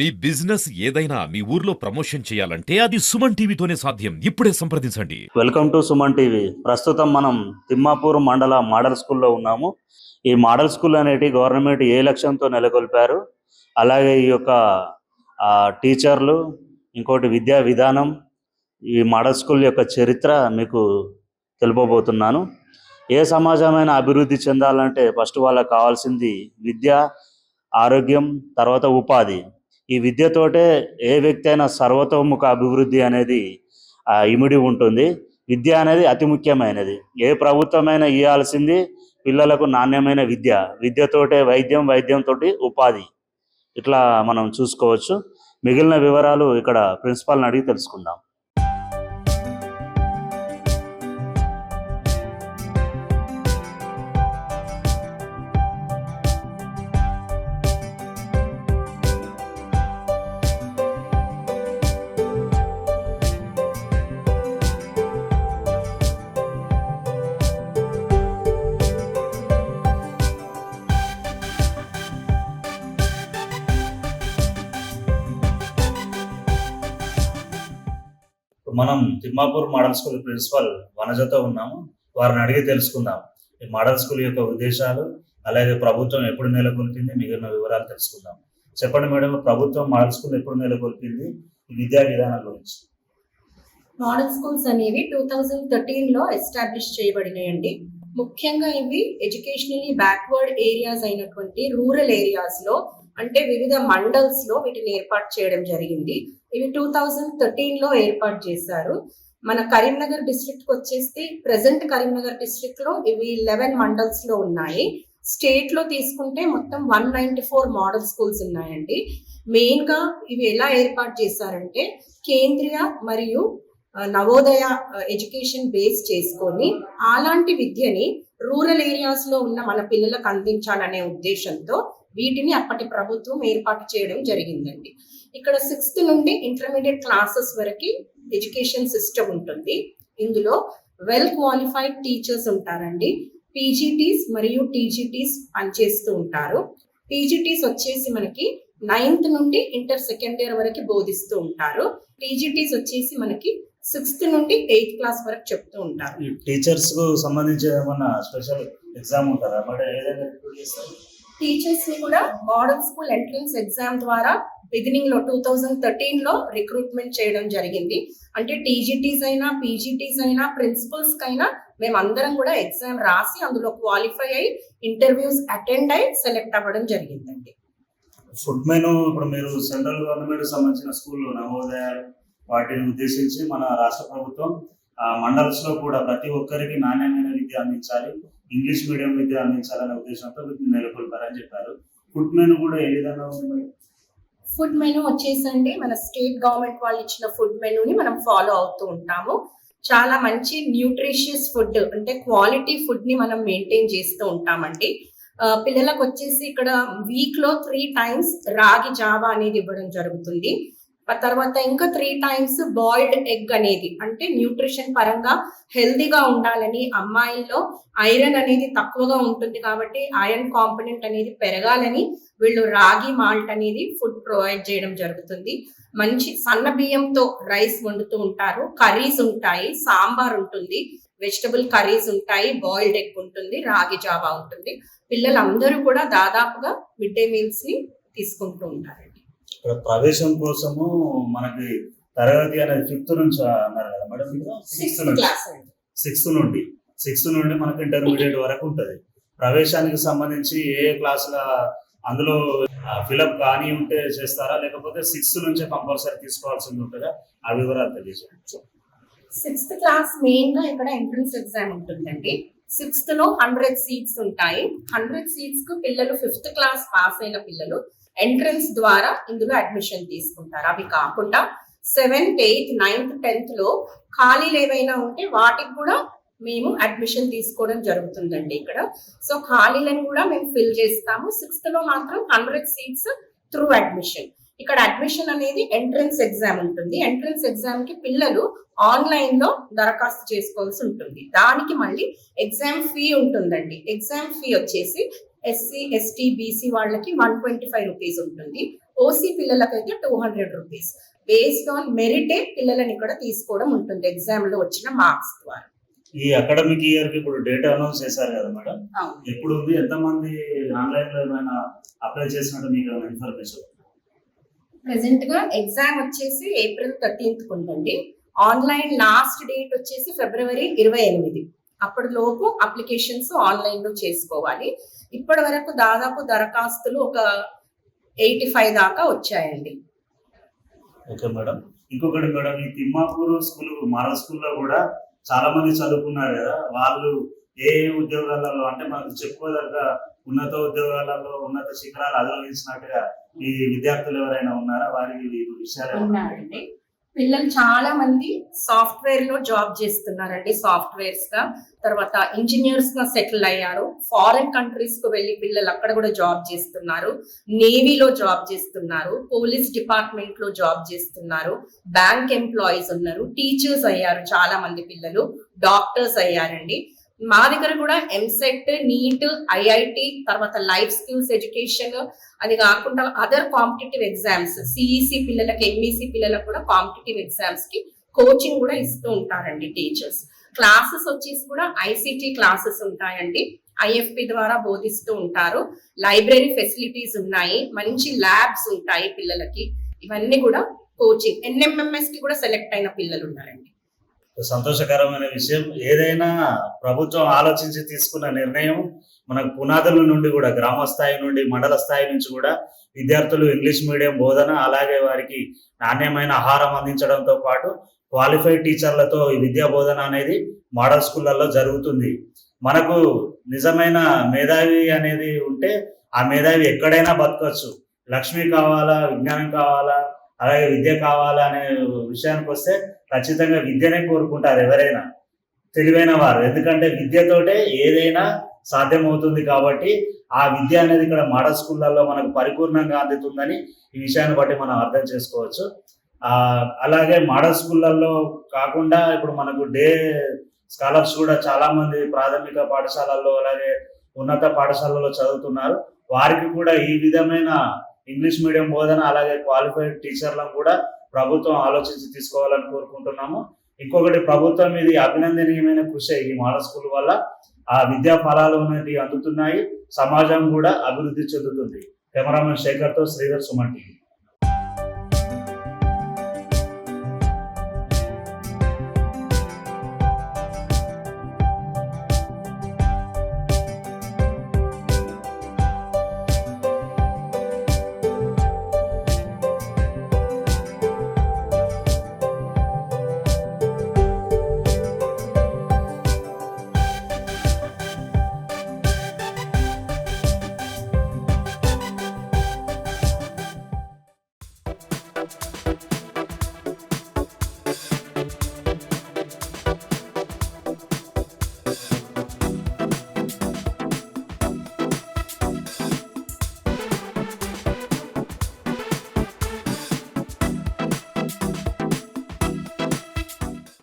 మీ business ఏదైనా మీ ఊర్లో promotion చేయాలంటే అది సుమన్ టీవీతోనే సాధ్యం. ఇప్పుడే సంప్రదించండి. Welcome to Suman TV. ప్రస్తుతం మనం తిమ్మాపూర్ మండల మోడల్ స్కూల్లో ఉన్నాము. ఈ మోడల్ స్కూల్ అనేటి గవర్నమెంట్ ఏ లక్ష్యంతో నెలకొల్పారు? అలాగే ఈ యొక్క టీచర్లు ఇంకోటి విద్యా విధానం ఈ మోడల్ స్కూల్ యొక్క చరిత్ర మీకు తెలుపబోతున్నాను. ఏ సమాజమైన అభివృద్ధి చెందాలంటే ఫస్ట్ వాళ్ళకి కావాల్సింది విద్య ఆరోగ్యం తర్వాత ఉపాధి. ఈ విద్యతోటే ఏ వ్యక్తి అయినా సర్వతోముఖ అభివృద్ధి అనేది ఇమిడి ఉంటుంది. విద్య అనేది అతి ముఖ్యమైనది. ఏ ప్రభుత్వమైనా ఇవ్వాల్సింది పిల్లలకు నాణ్యమైన విద్య. విద్యతోటే వైద్యం వైద్యంతో ఉపాధి. ఇట్లా మనం చూసుకోవచ్చు. మిగిలిన వివరాలు ఇక్కడ ప్రిన్సిపాల్ని అడిగి తెలుసుకుందాం. మనం తిమ్మాపూర్ మోడల్ స్కూల్ ప్రిన్సిపల్ వనజతో ఉన్నాము. వారిని అడిగి తెలుసుకుందాం. ఈ మోడల్ స్కూల్ యొక్క ఉద్దేశాలు అలాగే ప్రభుత్వం ఎప్పుడు నెలకొల్పింది మిగిలిన వివరాలు తెలుసుకుందాం. చెప్పండి మేడం ప్రభుత్వం మోడల్ స్కూల్ ఎప్పుడు నెలకొల్పింది? ఈ విద్యా విధానం గురించి. మోడల్ స్కూల్స్ అనేవి టూ థౌజండ్ థర్టీన్లో ఎస్టాబ్లిష్ చేయబడినాయండి. ముఖ్యంగా ఇవి ఎడ్యుకేషనలీ బ్యాక్వర్డ్ ఏరియాస్ అయినటువంటి రూరల్ ఏరియాస్లో అంటే వివిధ మండల్స్లో వీటిని ఏర్పాటు చేయడం జరిగింది. ఇవి టూ థౌజండ్ థర్టీన్లో ఏర్పాటు చేశారు. మన కరీంనగర్ డిస్ట్రిక్ట్కి వచ్చేసి ప్రెసెంట్ కరీంనగర్ డిస్ట్రిక్ట్లో ఇవి లెవెన్ మండల్స్లో ఉన్నాయి. స్టేట్లో తీసుకుంటే మొత్తం one ninety four model schools ఉన్నాయండి. మెయిన్గా ఇవి ఎలా ఏర్పాటు చేశారంటే కేంద్రీయ మరియు నవోదయ ఎడ్యుకేషన్ బేస్ చేసుకొని అలాంటి విద్యని రూరల్ ఏరియాస్లో ఉన్న మన పిల్లలకు అందించాలనే ఉద్దేశంతో వీటిని అప్పటి ప్రభుత్వం ఏర్పాటు చేయడం జరిగిందండి. ఇక్కడ సిక్స్త్ నుండి ఇంటర్మీడియట్ క్లాసెస్ వరకు ఎడ్యుకేషన్ సిస్టమ్ ఉంటుంది. ఇందులో వెల్ క్వాలిఫైడ్ టీచర్స్ ఉంటారండి. పీజీటీస్ మరియు టీజీటీస్ పనిచేస్తూ ఉంటారు. పీజీటీస్ వచ్చేసి మనకి నైన్త్ నుండి ఇంటర్ సెకండ్ ఇయర్ వరకు బోధిస్తూ ఉంటారు. టీజీటీస్ వచ్చేసి మనకి సిక్స్త్ నుండి ఎయిత్ క్లాస్ వరకు చెప్తూ ఉంటారు. టీచర్స్కు సంబంధించి ఏమన్నా స్పెషల్ ఎగ్జామ్ ఉంటుందా? టీచర్స్ని కూడా మోడల్ స్కూల్ ఎంట్రన్స్ ఎగ్జామ్ ద్వారా బిగినింగ్లో టూ థౌజండ్ థర్టీన్లో రిక్రూట్మెంట్ చేయడం జరిగింది. అంటే టీజీటీస్ అయినా పీజీటీస్ అయినా ప్రిన్సిపల్స్ కైనా మేమందరం కూడా ఎగ్జామ్ రాసి అందులో క్వాలిఫై అయి ఇంటర్వ్యూస్ అటెండ్ అయి సెలెక్ట్ అవ్వడం జరిగిందండి. ఫుడ్ మెను ఇప్పుడు మీరు సెంట్రల్ గవర్నమెంట్ సంబంధించిన స్కూల్లో నవోదయాలు వాటిని ఉద్దేశించి మన రాష్ట్ర ప్రభుత్వం మండల్స్లో కూడా ప్రతి ఒక్కరికి నాణ్యమైన విద్య అందించాలి ఇంగ్లీష్ మీడియం విద్య అందించాలనే ఉద్దేశంతో వీటిని నెలకొల్పారని చెప్పారు. ఫుడ్ మెను కూడా ఏ విధంగా ఉంది మరి? ఫుడ్ మెను వచ్చేసండి మన స్టేట్ గవర్నమెంట్ వాళ్ళు ఇచ్చిన ఫుడ్ మెనూని మనం ఫాలో అవుతూ ఉంటాము. చాలా మంచి న్యూట్రిషియస్ ఫుడ్ అంటే క్వాలిటీ ఫుడ్ని మనం మెయింటైన్ చేస్తూ ఉంటామండి. పిల్లలకు వచ్చేసి ఇక్కడ వీక్లో త్రీ టైమ్స్ రాగి జావా అనేది ఇవ్వడం జరుగుతుంది. ఆ తర్వాత ఇంకా త్రీ టైమ్స్ బాయిల్డ్ ఎగ్ అనేది అంటే న్యూట్రిషన్ పరంగా హెల్దీగా ఉండాలని అమ్మాయిల్లో ఐరన్ అనేది తక్కువగా ఉంటుంది కాబట్టి ఐరన్ కాంపనెంట్ అనేది పెరగాలని వీళ్ళు రాగి మాల్ట్ అనేది ఫుడ్ ప్రొవైడ్ చేయడం జరుగుతుంది. మంచి సన్న బియ్యంతో రైస్ వండుతూ ఉంటారు. కర్రీస్ ఉంటాయి సాంబార్ ఉంటుంది వెజిటబుల్ కర్రీస్ ఉంటాయి బాయిల్డ్ ఎగ్ ఉంటుంది రాగి జావా ఉంటుంది. పిల్లలందరూ కూడా దాదాపుగా మిడ్ డే మీల్స్ని తీసుకుంటూ ఉంటారు. ప్రవేశం కోసము మనకి తరగతి అనేది ఫిఫ్త్ నుంచి అన్నారు కదా మేడం సిక్స్త్ నుంచి. సిక్స్త్ నుండి. సిక్స్త్ నుండి మనకు ఇంటర్మీడియట్ వరకు ఉంటుంది. ప్రవేశానికి సంబంధించి ఏ ఏ క్లాసుల అందులో ఫిలప్ కానీ ఉంటే చేస్తారా? లేకపోతే సిక్స్త్ నుంచే కంపల్సరీ తీసుకోవాల్సింది ఉంటుందా? ఆ వివరాలు తెలియజేయండి. సిక్స్త్ క్లాస్ మెయిన్గా ఇక్కడ ఎంట్రన్స్ ఎగ్జామ్ ఉంటుందండి. సిక్స్త్లో హండ్రెడ్ సీట్స్ ఉంటాయి. హండ్రెడ్ సీట్స్కు పిల్లలు ఫిఫ్త్ క్లాస్ పాస్ అయిన పిల్లలు ఎంట్రన్స్ ద్వారా ఇందులో అడ్మిషన్ తీసుకుంటారు. అవి కాకుండా సెవెంత్ ఎయిత్ నైన్త్ టెన్త్లో ఖాళీలు ఏవైనా ఉంటే వాటికి కూడా మేము అడ్మిషన్ తీసుకోవడం జరుగుతుందండి ఇక్కడ. సో ఖాళీలను కూడా మేము ఫిల్ చేస్తాము. సిక్స్త్లో మాత్రం హండ్రెడ్ సీట్స్ త్రూ అడ్మిషన్ ఇక్కడ అడ్మిషన్ అనేది ఎంట్రన్స్ ఎగ్జామ్ ఉంటుంది. ఎంట్రన్స్ ఎగ్జామ్కి పిల్లలు ఆన్లైన్లో దరఖాస్తు చేసుకోవాల్సి ఉంటుంది. దానికి మళ్ళీ ఎగ్జామ్ ఫీ ఉంటుందండి. ఎగ్జామ్ ఫీ వచ్చేసి ఎస్సీ ఎస్టీ బీసీ వాళ్ళకి వన్ ట్వంటీ ఫైవ్ రూపీస్ ఉంటుంది. ఓసీ పిల్లలకైతే two hundred rupees based on మెరిటే పిల్లలని ఇక్కడ తీసుకోవడం ఉంటుంది ఎగ్జామ్లో వచ్చిన మార్క్స్ ద్వారా. ఈ అకాడమిక్ ఇయర్కి ఇప్పుడు డేటా అనౌన్స్ చేశారు కదా మేడం. ఎప్పుడు ఉంది? ఎంతమంది ఆన్లైన్లో ఏమైనా అప్లై చేసినట్టు మీకు ఇన్ఫర్మేషన్ ప్రెసెంట్గా ఎగ్జామ్ వచ్చేసి ఏప్రిల్ థర్టీన్త్ ఉందండి. ఆన్లైన్ లాస్ట్ డేట్ వచ్చేసి ఫిబ్రవరి ఇరవై ఎనిమిది. అప్పటి లోపు అప్లికేషన్స్ ఆన్లైన్లో చేసుకోవాలి. ఇప్పటి వరకు దాదాపు దరఖాస్తులు ఒక ఎయిటీ ఫైవ్ దాకా వచ్చాయండి. Okay madam. ఇంకొకటి మేడం ఈ తిమ్మాపూర్ స్కూల్ మోడల్ స్కూల్లో కూడా చాలా మంది చదువుకున్నారు కదా. వాళ్ళు ఏ ఉద్యోగాలలో అంటే మనకు చెప్పుకోదగ్గ ఉన్నత ఉద్యోగాలలో ఉన్నత శిఖరాలు అధిరోహించినట్టుగా ఈ విద్యార్థులు ఎవరైనా ఉన్నారా? వారి విషయాలు పిల్లలు చాలా మంది సాఫ్ట్వేర్లో జాబ్ చేస్తున్నారండి సాఫ్ట్వేర్స్గా. తర్వాత ఇంజనీర్స్గా సెటిల్ అయ్యారు. ఫారెన్ కంట్రీస్కు వెళ్ళి పిల్లలు అక్కడ కూడా జాబ్ చేస్తున్నారు. నేవీలో జాబ్ చేస్తున్నారు. పోలీస్ డిపార్ట్మెంట్లో జాబ్ చేస్తున్నారు. బ్యాంక్ ఎంప్లాయీస్ ఉన్నారు. టీచర్స్ అయ్యారు చాలా మంది పిల్లలు. డాక్టర్స్ అయ్యారండి. మా దగ్గర కూడా ఎంసెట్ నీట్ ఐఐటి తర్వాత లైఫ్ స్కిల్స్ ఎడ్యుకేషన్ అది కాకుండా అదర్ కాంపిటేటివ్ ఎగ్జామ్స్ సిఈసి పిల్లలకి ఎంఈసి పిల్లలకు కూడా కాంపిటేటివ్ ఎగ్జామ్స్కి కోచింగ్ కూడా ఇస్తూ ఉంటారండి టీచర్స్ క్లాసెస్ వచ్చేసి కూడా ఐసిటి క్లాసెస్ ఉంటాయండి. ఐఎఫ్పి ద్వారా బోధిస్తూ ఉంటారు. లైబ్రరీ ఫెసిలిటీస్ ఉన్నాయి. మంచి ల్యాబ్స్ ఉంటాయి పిల్లలకి. ఇవన్నీ కూడా కోచింగ్ ఎన్ఎంఎంఎస్కి కూడా సెలెక్ట్ అయిన పిల్లలు ఉన్నారండి. సంతోషకరమైన విషయం. ఏదైనా ప్రభుత్వం ఆలోచించి తీసుకున్న నిర్ణయం మనకు పునాదుల నుండి కూడా గ్రామ స్థాయి నుండి మండల స్థాయి నుంచి కూడా విద్యార్థులు ఇంగ్లీష్ మీడియం బోధన అలాగే వారికి నాణ్యమైన ఆహారం అందించడంతో పాటు క్వాలిఫైడ్ టీచర్లతో ఈ విద్యా బోధన అనేది మోడల్ స్కూళ్ళల్లో జరుగుతుంది. మనకు నిజమైన మేధావి అనేది ఉంటే ఆ మేధావి ఎక్కడైనా బతకచ్చు లక్ష్మి కావాలా విజ్ఞానం కావాలా అలాగే విద్య కావాలా అనే విషయానికి వస్తే ఖచ్చితంగా విద్యనే కోరుకుంటారు ఎవరైనా. తెలివైన వారు. ఎందుకంటే విద్యతోటే ఏదైనా సాధ్యమవుతుంది కాబట్టి ఆ విద్య అనేది ఇక్కడ మోడల్ స్కూళ్ళల్లో మనకు పరిపూర్ణంగా అందుతుందని ఈ విషయాన్ని బట్టి మనం అర్థం చేసుకోవచ్చు. అలాగే మోడల్ స్కూళ్ళల్లో కాకుండా ఇప్పుడు మనకు డే స్కాలర్స్ కూడా చాలా మంది ప్రాథమిక పాఠశాలల్లో అలాగే ఉన్నత పాఠశాలలో చదువుతున్నారు. వారికి కూడా ఈ విధమైన ఇంగ్లీష్ మీడియం బోధన అలాగే క్వాలిఫైడ్ టీచర్లను కూడా ప్రభుత్వం ఆలోచించి తీసుకోవాలని కోరుకుంటున్నాము. ఇంకొకటి ప్రభుత్వం ఇది అభినందనీయమైన కృషి ఈ మోడల్ స్కూల్ వల్ల. ఆ విద్యా ఫలాలు అనేవి అందుతున్నాయి. సమాజం కూడా అభివృద్ధి చెందుతుంది. కెమెరామెన్ శేఖర్తో శ్రీధర్ సుమన్ టీవీ.